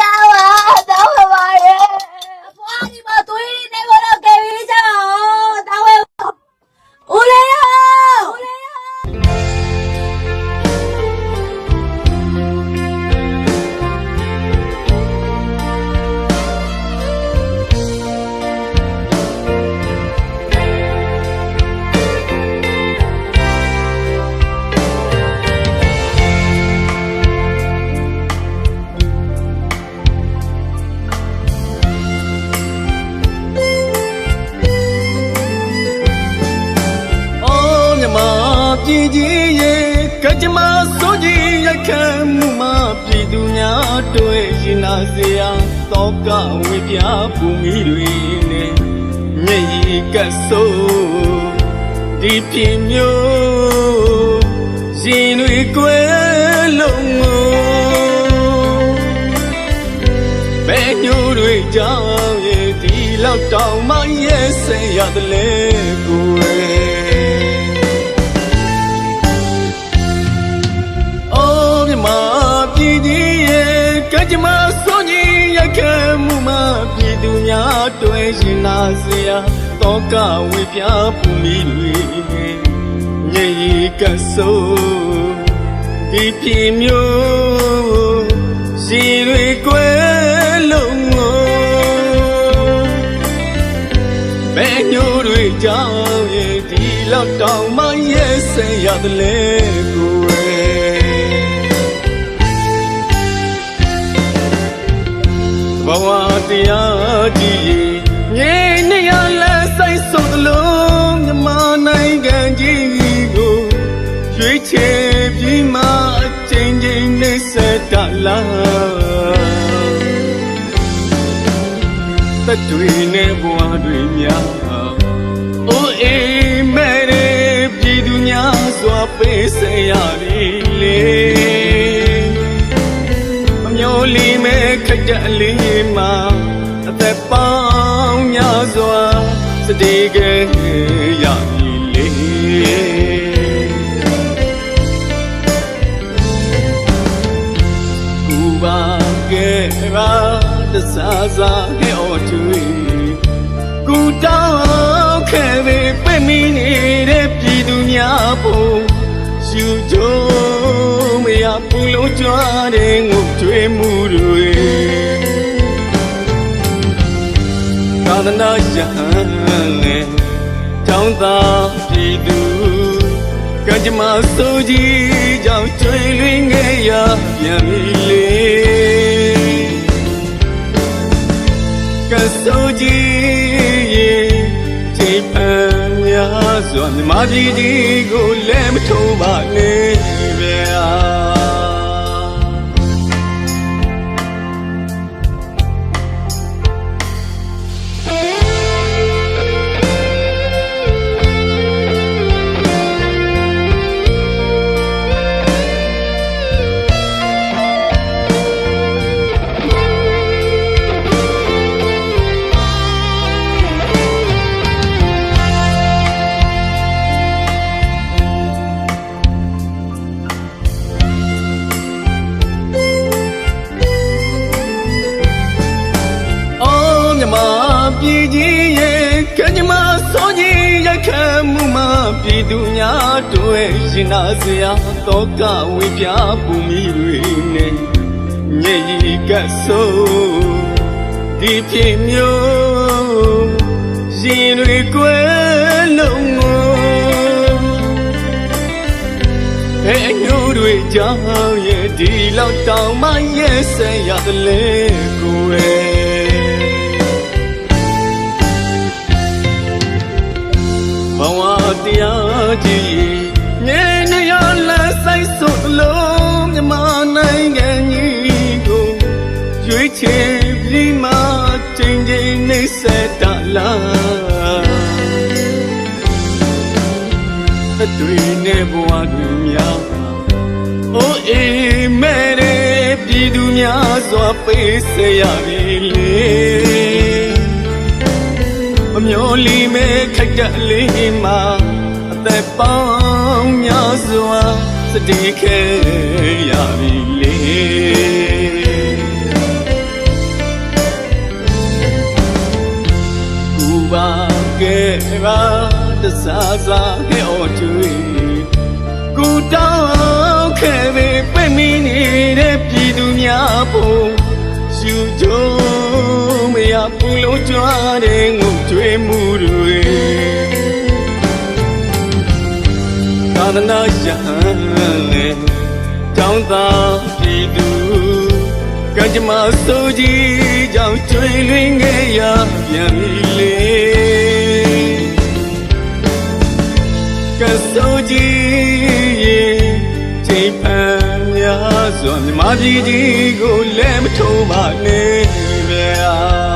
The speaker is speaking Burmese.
ကြပါ ပြည်ကြီးရဲ့ကကြမစိုးကြီးရခံမှုမှာပြည်သူများတွေ့ရင်နာစရာတော့ကဝေပြပူမီတွေနဲ့မျက်ရည်ကဆိုးဒီပြည်မျိုးရင်တွေကိုယ်လုံးကိုဘယ်ညိုတွေကြောင့်ရဲ့ဒီလောက်တောင်မှရဲ့ဆဲရတယ်လေကိုယ် များတွေ့ရင်နာစရာတော့ကဝေပြပူမီတွေညရီကဆိုးဒီပြည်မျိုးရှင်တွေကိုယ်လုံးကိုဘယ်ညိုတွေကြောင့်ရဲ့ဒီလောက်တောင်မှရဲ့ဆဲရတယ်လေကို ကြီးကိုရွေးချယ်ပြီးမှအချိန်ချင်းနဲ့ဆက်တလာတတွေနဲ့ဘဝတွေများအိုးအေးမဲရဲပြည်သူများစွာပေးစရပြီလေမမျောလီမဲ့ခက်ကြလေးမှာအသက်ပေါင်းများစွာစတေးက ရာတစားစားဟဲ့အော်ချွေကူတောင်းခဲ့ပေပြမိနေတဲ့ပြည်သူများဖို့ယူကြုံမရဘူးလို့ကြွားတဲ့ငုတ်ကြွေးမှုတွေသာသနာရဟန်းနဲ့တောင်းသာပြည်သူကကြမဆိုးကြီးကြောင့်ကျွေးလွင်ခဲ့ရပြန်ပြီလေ ဆိုကြီးရေချိန်ပန်များစွာမြမပြည်ဒီကိုလည်းမထုံးပါနဲ့ အော်မြမပြည်ကြီးရဲ့ကညမစောကြီးရခံမှုမှာပြည်သူများတွေ့ရင်နာစရာတော့ကဝေပြပူမီတွေနဲ့ညရီကဆိုးဒီဖြစ်မျိုးရင်တွေကိုယ်လုံးကိုဘယ်ညိုတွေကြောင့်ရဲ့ဒီလောက်တောင်မှရဲ့ဆဲရတယ်လေကိုယ် တရားကြီးငယ်နေရလဲဆိုင်စုလုံးမြမနိုင်ငံကြီးကိုရွေးချယ်ပြီးမှချိန်ချိန်နေဆက်တလာအတွေ့နဲ့ဘဝတွေများအိုးအေးမဲရဲပြည်သူများစွာပေးစရပြီလေ မမျောလီမဲခိုက်တက်လေးမှာအသက်ပေါင်းများစွာစတေခဲရပြီလေဘူပါကဲပါတစားစားဟဲ့အော်ကျွေးကူတောင်းခဲ့ပေပြမိနေတဲ့ပြည်သူများဖို့ရှူကြ ကြွားတဲ့ငုံကြွေးမှုတွေသာသနာရဟန်းလေတောင်းသာပြည်သူကကြမ္မာစိုးကြီးကြောင့်ကျွေးလွင်ခဲ့ရပြန်ပြီလေကဆိုကြီးရေချိန်ဖန်များစွာမြမပြည်ကြီးကိုလည်းမထုံးပါနဲ့ဗျာ